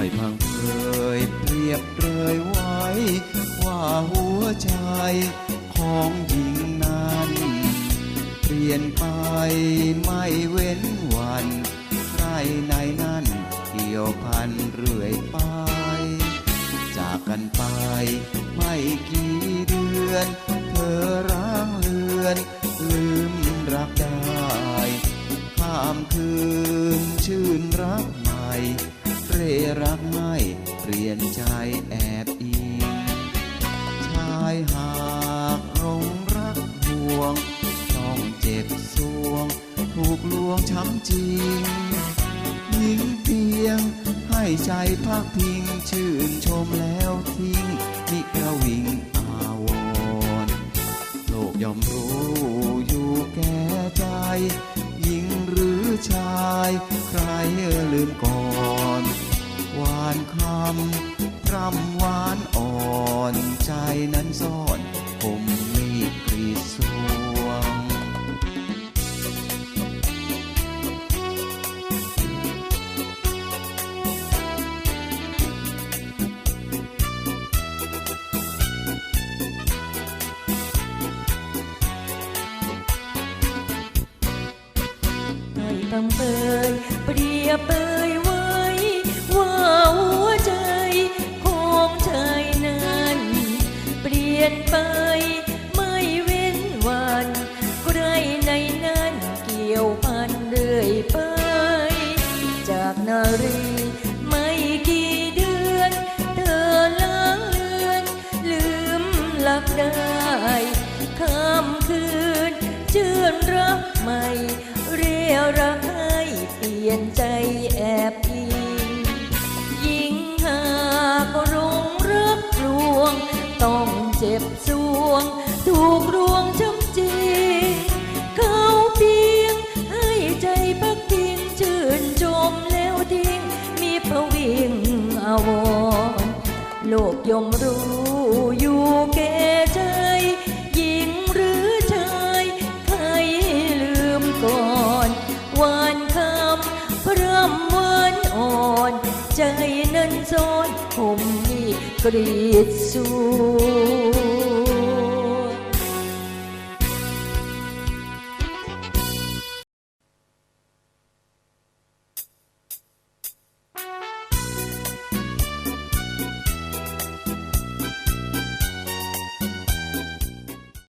อยพังเพยเปรียบเปรยไว้ ว่าหัวใจของหญิงนั้น เปลี่ยนไปไม่เว้นวัน ใครในนั้นเกี่ยวพันเรื่อยไป จากกันไปไม่กี่เดือน เธอร้างเลือน ลืมรักได้ข้ามคืนชื่นรักใหม่ เรรักไม่เปลี่ยนใจแอบอิงชายหากหลงรักห่วง ต้องเจ็บสวง ถูกลวงช้ำจริงหญิงเพียง ให้ใจพักพิง ชื่นชมแล้วทิ้งนิกระวิงอาวรโลกยอมรู้ำพร่ำหวานอ่อนใจนั้นซ่อน ผมมีกรีดสวงให้ตำเปยเปรียบเปย รีไม่กี่เดือน เธอล้างเลือน ลืมหลักได้ข้ามคืน ชื่นรักใหม่ เรียรักให้เปลี่ยนใจแอบอิงยิ่งหากรุงรักลวง ต้องเจ็บสวง ถูกรวงช้ำจ โลกยอมรู้อยู่แก่ใจหญิงหรือชายใครลืมก่อนหวานคำพร่ำหวานอ่อน ใจนั้นซ้อนผมนี่กรีดสู